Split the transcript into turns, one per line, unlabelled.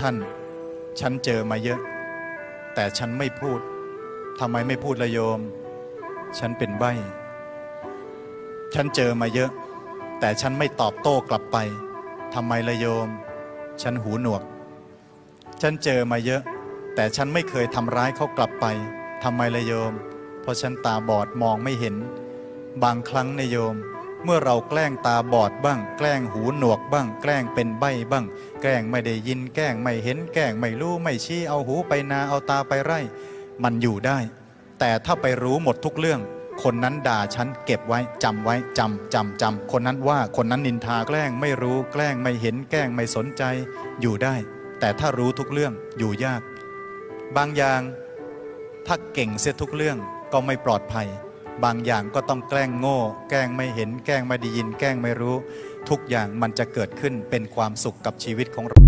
ท่าน ฉันเจอมาเยอะ แต่ฉันไม่พูดทำไมไม่พูดละโยม ฉันเป็นใบฉันเจอมาเยอะ แต่ฉันไม่ตอบโต้กลับไปทำไมละโยม ฉันหูหนวก ฉันเจอมาเยอะ แต่ฉันไม่เคยทำร้ายเขากลับไปทำไมละโยม เพราะฉันตาบอดมองไม่เห็น บางครั้งนโยม เมื่อเราแกล้งตาบอดบ้าง แกล้งหูหนวกบ้าง แกล้งเป็นใบบ้าง แกล้งไม่ได้ยินแกล้งไม่เห็นแกล้งไม่รู้ไม่ชี้เอาหูไปนาเอาตาไปไร่ มันอยู่ได้ แต่ถ้าไปรู้หมดทุกเรื่อง คนนั้นด่าฉันเก็บไว้จำไว้จำจำจำคนนั้นว่าคนนั้นนินทาแกล้งไม่รู้แกล้งไม่เห็นแกล้งไม่สนใจ อยู่ได้ แต่ถ้ารู้ทุกเรื่องอยู่ยาก บางอย่างถ้าเก่งเสียทุกเรื่องก็ไม่ปลอดภัย บางอย่างก็ต้องแกล้งโง่ แกล้งไม่เห็น แกล้งไม่ได้ยิน แกล้งไม่รู้ ทุกอย่างมันจะเกิดขึ้นเป็นความสุขกับชีวิตของเรา